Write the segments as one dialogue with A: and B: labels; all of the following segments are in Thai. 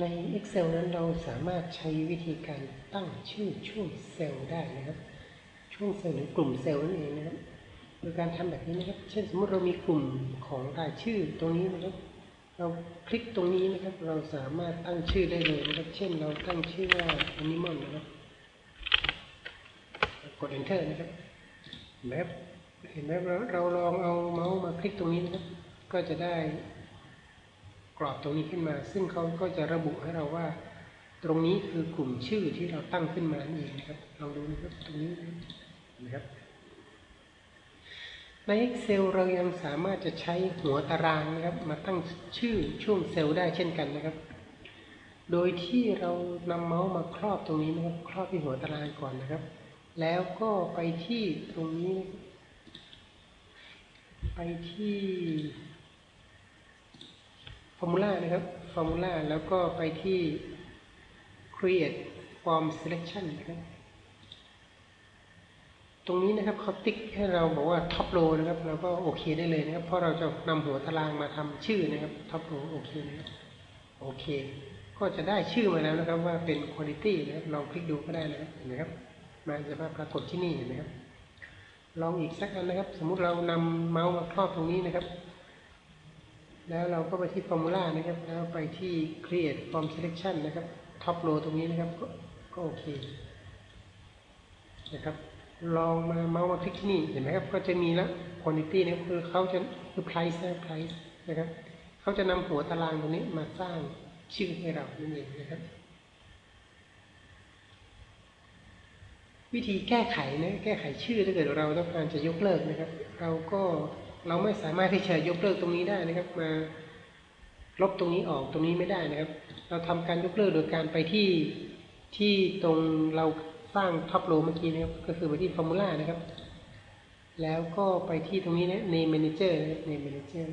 A: ใน Excel นั้นเราสามารถใช้วิธีการตั้งชื่อช่วงเซลล์ได้นะครับ ช่วงเซลล์หรือกลุ่มเซลล์นั่นเองนะครับ โดยการทำแบบนี้นะครับ เช่นสมมติเรามีกลุ่มของรายชื่อตรงนี้นะครับ เราคลิกตรงนี้นะครับ เราสามารถตั้งชื่อได้เลยนะครับ เช่นเราตั้งชื่อว่า animal นะครับกด enter นะครับเห็นไหมครับเห็นไหมเราเราลองเอาเมาส์มาคลิกตรงนี้นะครับ ก็จะได้ กรอบตรงนี้ขึ้นมา ซึ่งเขาก็จะระบุให้เราว่า ตรงนี้คือกลุ่มชื่อที่เราตั้งขึ้นมานั่นเองนะครับลองดูนะครับตรงนี้นะครับใน Excel เรายังสามารถจะใช้หัวตารางนะครับ มาตั้งชื่อช่วงเซลล์ได้เช่นกันนะครับ โดยที่เรานำเมาส์มาครอบตรงนี้นะครับ ครอบที่หัวตารางก่อนนะครับ แล้วก็ไปที่ตรงนี้นะ ครับไปที่ formula นะครับ formula แล้วก็ไปที่ create form selection นะครับ ตรงนี้นะครับเขาติ๊กให้เราบอกว่า top row นะครับ เราก็โอเคได้เลยนะครับ เพราะเราจะนำหัวตารางมาทำชื่อนะครับ top row โอเคนะครับ โอเค ก็จะได้ชื่อมาแล้วนะครับว่าเป็น quality นะครับ ลองคลิกดูก็ได้นะครับเห็นไหมครับ มันจะมาปรากฏที่นี่เห็นไหมครับ ลองอีกสักอันนะครับ สมมุติเรานำเมาส์มาครอบตรงนี้นะครับ แล้วเราก็ไปที่ formula นะครับ แล้วไปที่ create form selection นะครับ top row ตรงนี้นะครับ ก็ก็โอเคนะครับ ลองมาเมาส์มาคลิกที่นี่ เห็นไหมครับ ก็จะมีแล้ว quantity นะครับคือเขาจะคือ price นะ price นะครับ เขาจะนำหัวตารางตรงนี้มาสร้างชื่อให้เรานั่นเองนะครับ วิธีแก้ไขนะ แก้ไขชื่อถ้าเกิดเราต้องการจะยกเลิกนะครับ เราก็ เราไม่สามารถที่จะยกเลิกตรงนี้ได้นะครับ มาลบตรงนี้ออกตรงนี้ไม่ได้นะครับ เราทำการยกเลิกโดยการไปที่ที่ตรงเราสร้างท็อปโลเมื่อกี้นะครับ ก็คือไปที่ formula นะครับ แล้วก็ไปที่ตรงนี้นะ name manager นะครับ name manager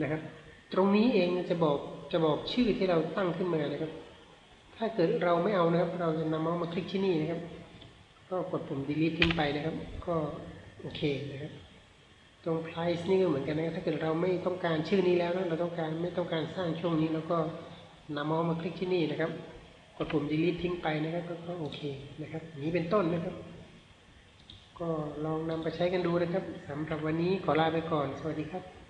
A: นะครับ ตรงนี้เองจะบอกจะบอกชื่อที่เราตั้งขึ้นมานะครับ ถ้าเกิดเราไม่เอานะครับ เราจะนำเมาส์มาคลิกที่นี่นะครับ ก็กดปุ่ม delete ทิ้งไปนะครับ ก็โอเคนะครับ ตรง price นี่ก็เหมือนกันนะถ้าเกิดเราไม่ต้องการชื่อนี้แล้วนะเราต้องการไม่ต้องการสร้างช่วงนี้แล้วก็นำมอสมาคลิกที่นี่นะครับกดปุ่ม delete ทิ้งไปนะครับก็ก็โอเคนะครับอย่างนี้เป็นต้นนะครับ ก็ลองนำไปใช้กันดูนะครับสำหรับวันนี้ขอลาไปก่อน สวัสดีครับ